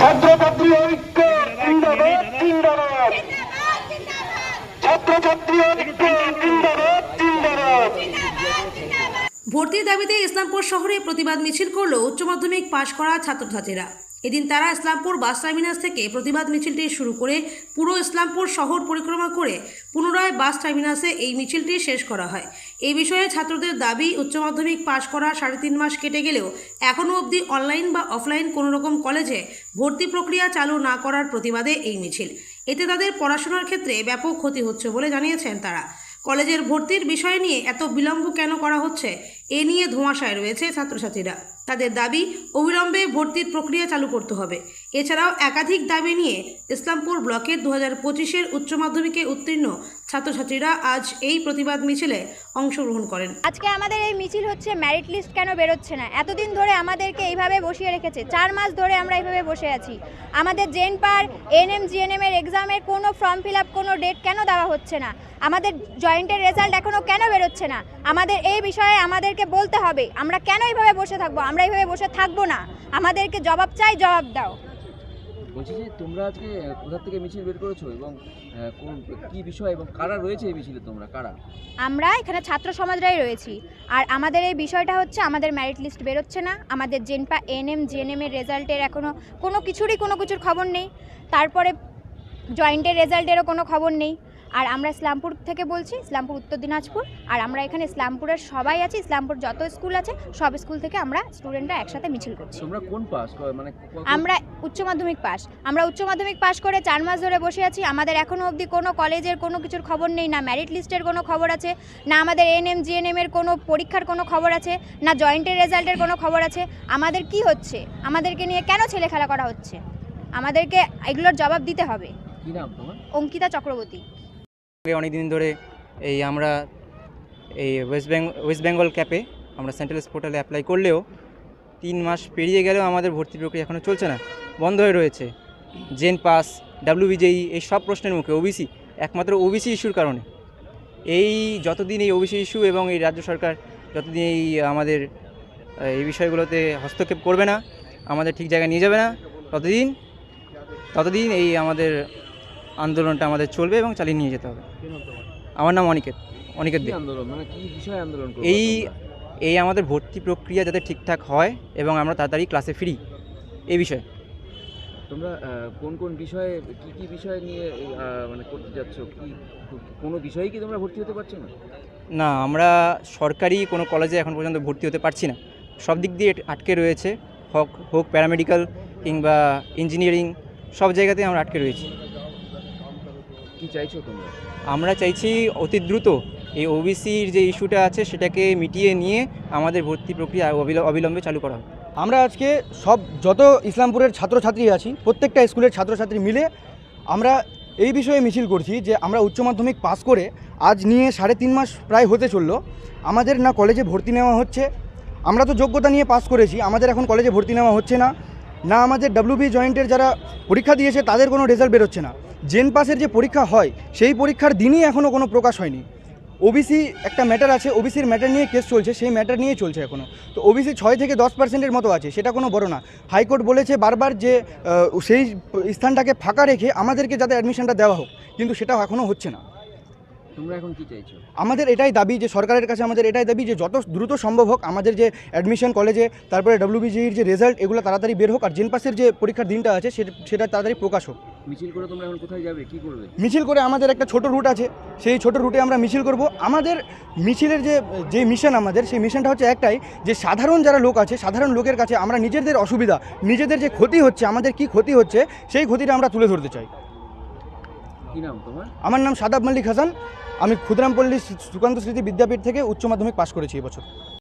ছাত্রছাত্রী ঐক্য জিন্দাবাদ জিন্দাবাদ ছাত্রছাত্রী ঐক্য জিন্দাবাদ জিন্দাবাদ ভর্তির দাবিতে ইসলামপুর শহরে প্রতিবাদ মিছিল করল উচ্চ মাধ্যমিক পাশ করা ছাত্রছাত্রীরা। এদিন তারা ইসলামপুর বাস টার্মিনাস থেকে প্রতিবাদ মিছিলটি শুরু করে পুরো ইসলামপুর শহর পরিক্রমা করে পুনরায় বাস টার্মিনাসে এই মিছিলটি শেষ করা হয়। এই বিষয়ে ছাত্রদের দাবি, উচ্চ মাধ্যমিক পাশ করা সাড়ে তিন মাস কেটে গেলেও এখনও অবধি অনলাইন বা অফলাইন কোনো রকম কলেজে ভর্তি প্রক্রিয়া চালু না করার প্রতিবাদে এই মিছিল। এতে তাদের পড়াশোনার ক্ষেত্রে ব্যাপক ক্ষতি হচ্ছে বলে জানিয়েছেন তারা। কলেজের ভর্তির বিষয় নিয়ে এত বিলম্ব কেন করা হচ্ছে? এ নিয়ে ধোঁয়াশায় রয়েছে ছাত্রছাত্রীরা। তাদের দাবি, অবিলম্বে ভর্তির প্রক্রিয়া চালু করতে হবে। এছাড়াও একাধিক দাবি নিয়ে ইসলামপুর ব্লকের দু হাজার পঁচিশের উচ্চ মাধ্যমিকে উত্তীর্ণ ছাত্রছাত্রীরা আজ এই প্রতিবাদ মিছিলে অংশগ্রহণ করেন। আজকে আমাদের এই মিছিল হচ্ছে ম্যারিট লিস্ট কেন বেরোচ্ছে না? এতদিন ধরে আমাদেরকে এইভাবে বসিয়ে রেখেছে। চার মাস ধরে আমরা এইভাবে বসে আছি। আমাদের জেন পার এনএম, জিএনএম এর এক্সামের কোনো ফর্ম ফিল আপ কোনো ডেট কেন দেওয়া হচ্ছে না? আমাদের জয়েন্টের রেজাল্ট এখনও কেন বেরোচ্ছে না? আমাদের এই বিষয়ে আমাদেরকে বলতে হবে আমরা কেন এইভাবে বসে থাকব? আমরা এইভাবে বসে থাকব না। আমাদেরকে জবাব চাই জবাব দাও। বলছি যে তোমরা আজকে কোথা থেকে মিছিল বের করেছ এবং কোন কি বিষয় এবং কারা রয়েছে এই মিছিলে তোমরা? কারা? আমরা এখানে ছাত্র সমাজরাই রয়েছি। আর আমাদের এই বিষয়টা হচ্ছে আমাদের মেরিট লিস্ট বেরোচ্ছে না। আমাদের জেনপা এনএম জিএনএম এর রেজাল্টের এখনও কোনো কিছুরই কোনো কিছুর খবর নেই। তারপরে জয়েন্টের রেজাল্টেরও কোনো খবর নেই। আর আমরা ইসলামপুর থেকে বলছি ইসলামপুর উত্তর দিনাজপুর। আর আমরা এখানে ইসলামপুরের সবাই আছি ইসলামপুর যত স্কুল আছে সব স্কুল থেকে আমরা স্টুডেন্টরা একসাথে মিছিল করছি। তোমরা কোন পাস মানে আমরা উচ্চ মাধ্যমিক পাস। আমরা উচ্চ মাধ্যমিক পাস করে চার মাস ধরে বসে আছি। আমাদের এখনও অবধি কোনো কলেজের কোনো কিছুর খবর নেই না ম্যারিট লিস্টের কোনো খবর আছে না আমাদের এনএম জিএনএম এর কোনো পরীক্ষার কোনো খবর আছে না জয়েন্টের রেজাল্টের কোনো খবর আছে। আমাদের কি হচ্ছে? আমাদেরকে নিয়ে কেন ছেলে খেলা করা হচ্ছে? আমাদেরকে এগুলোর জবাব দিতে হবে। অঙ্কিতা চক্রবর্তী। অনেক দিন ধরে এই আমরা এই ওয়েস্ট বেঙ্গল ওয়েস্ট বেঙ্গল ক্যাপে আমরা সেন্ট্রাল পোর্টালে অ্যাপ্লাই করলেও তিন মাস পেরিয়ে গেলেও আমাদের ভর্তি প্রক্রিয়া এখনও চলছে না, বন্ধ হয়ে রয়েছে। জেন পাস ডাব্লিউবিজেই এই সব প্রশ্নের মুখে ওবিসি একমাত্র ওবিসি ইস্যুর কারণে। এই যতদিন এই ওবিসি ইস্যু এবং এই রাজ্য সরকার যতদিন এই আমাদের এই বিষয়গুলোতে হস্তক্ষেপ করবে না, আমাদের ঠিক জায়গায় নিয়ে যাবে না, ততদিন ততদিন এই আমাদের আন্দোলনটা আমাদের চলবে এবং চালিয়ে নিয়ে যেতে হবে। আমার নাম অনিকেত অনিকেত দে। আন্দোলন? মানে কি বিষয়ে আন্দোলন এই এই আমাদের ভর্তি প্রক্রিয়া যাতে ঠিকঠাক হয় এবং আমরা তাড়াতাড়ি ক্লাসে ফিরি এই বিষয়ে। তোমরা কোন কোন বিষয়ে কি কি বিষয় নিয়ে মানে করতে যাচ্ছ? কি কোনো বিষয়ে কি তোমরা ভর্তি হতে পারছ না? না আমরা সরকারি কোনো কলেজে এখন পর্যন্ত ভর্তি হতে পারছি না। সব দিক দিয়ে আটকে রয়েছে হোক হোক প্যারামেডিক্যাল কিংবা ইঞ্জিনিয়ারিং সব জায়গাতেই আমরা আটকে রয়েছি। কি চাইছো তোমরা? আমরা চাইছি অতি দ্রুত এই ওবিসির যে ইস্যুটা আছে সেটাকে মিটিয়ে নিয়ে আমাদের ভর্তি প্রক্রিয়া অবিলম্বে চালু করা হবে আমরা আজকে সব যত ইসলামপুরের ছাত্রছাত্রী আছি প্রত্যেকটা স্কুলের ছাত্রছাত্রী মিলে আমরা এই বিষয়ে মিছিল করছি যে আমরা উচ্চ মাধ্যমিক পাস করে আজ নিয়ে সাড়ে তিন মাস প্রায় হতে চলল। আমাদের না কলেজে ভর্তি নেওয়া হচ্ছে। আমরা তো যোগ্যতা নিয়ে পাস করেছি আমাদের এখন কলেজে ভর্তি নেওয়া হচ্ছে না। না আমাদের ডাব্লিউবি জয়েন্টের যারা পরীক্ষা দিয়েছে তাদের কোনো রেজাল্ট বেরোচ্ছে না। জেন পাসের যে পরীক্ষা হয় সেই পরীক্ষার দিনই এখনও কোনো প্রকাশ হয়নি। ওবিসি একটা ম্যাটার আছে ওবিসির ম্যাটার নিয়ে কেস চলছে সেই ম্যাটার নিয়ে চলছে এখনও তো ওবিসি ছয় থেকে দশ পার্সেন্টের মতো আছে সেটা কোনো বড় না। হাইকোর্ট বলেছে বারবার যে সেই স্থানটাকে ফাঁকা রেখে আমাদেরকে যাতে অ্যাডমিশনটা দেওয়া হোক কিন্তু সেটা এখনও হচ্ছে না। তোমরা এখন কি চাইছো? আমাদের এটাই দাবি যে সরকারের কাছে আমাদের এটাই দাবি যে যত দ্রুত সম্ভব হোক আমাদের যে অ্যাডমিশন কলেজে তারপরে ডাব্লিউবিজির যে রেজাল্ট এগুলো তাড়াতাড়ি বের হোক আর জেন পাসের যে পরীক্ষার দিনটা আছে সেটা- সেটা তাড়াতাড়ি প্রকাশ হোক। মিছিল করে তোমরা এখন কোথায় যাবে? কি করবে? মিছিল করে আমাদের একটা ছোট রুট আছে। সেই ছোট রুটে আমরা মিছিল করব। আমাদের মিছিলের যে যে মিশন আমাদের সেই মিশনটা হচ্ছে একটাই যে সাধারণ যারা লোক আছে সাধারণ লোকের কাছে আমরা নিজেদের অসুবিধা নিজেদের যে ক্ষতি হচ্ছে আমাদের কি ক্ষতি হচ্ছে সেই ক্ষতিটা আমরা তুলে ধরতে চাই। কি নাম তোমার? আমার নাম সাদাব মাল্লিক হাসান। আমি ক্ষুদিরামপল্লী সুকান্ত স্মৃতি বিদ্যাপীঠ থেকে উচ্চ মাধ্যমিক পাশ করেছি এবছর